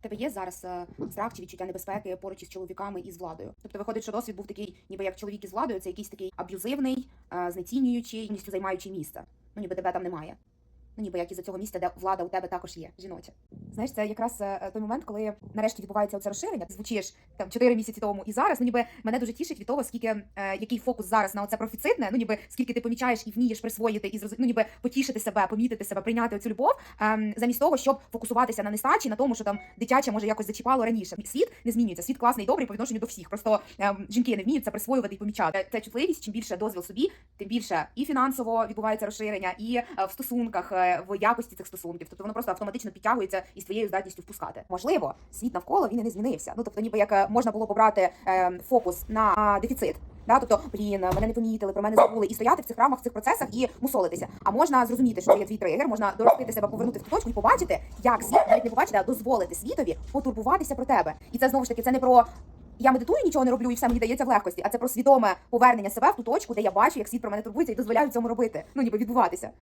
тебе є зараз е, страх чи відчуття небезпеки поруч із чоловіками і з владою. Тобто виходить, що досвід був такий, ніби як чоловік із владою, це якийсь такий аб'юзивний, е, знецінюючий, повністю займаючий місце. Ну ніби тебе там немає. Ну, ніби як із цього місця, де влада у тебе також є, жіноча. Знаєш, це якраз е, той момент, коли нарешті відбувається оце розширення. Ти звучиш там 4 місяці тому і зараз. Ну ніби мене дуже тішить від того, скільки е, який фокус зараз на оце профіцитне. Ну ніби скільки ти помічаєш і вмієш присвоїти і зроз... ну, ніби потішити себе, помітити себе, прийняти цю любов, ем, замість того, щоб фокусуватися на нестачі, на тому, що там дитяче може якось зачіпало раніше. Світ не змінюється. Світ класний і добрий по відношенню до всіх. Просто ем, жінки не вміють це присвоювати і помічати. Це чутливість. Чим більше дозвіл собі, тим більше і фінансово відбувається розширення, і е, в стосунках, е, в якості цих стосунків. Тобто воно просто автоматично підтягується із твоєю здатністю впускати. Можливо, світ навколо він і не змінився. Ну тобто, ніби як е, можна було побрати е, фокус на дефіцит. Да, тобто, блін, мене не помітили, про мене забули і стояти в цих рамах, в цих процесах і мусолитися. А можна зрозуміти, що є твій тригер, можна доростити себе, повернути в ту точку і побачити, як світ навіть не побачити, а дозволити світові потурбуватися про тебе. І це знову ж таки це не про я медитую, нічого не роблю, і все мені дається в легкості, а це про свідоме повернення себе в ту точку, де я бачу, як світ про мене турбується, і дозволяю цьому робити. Ну ніби відбуватися.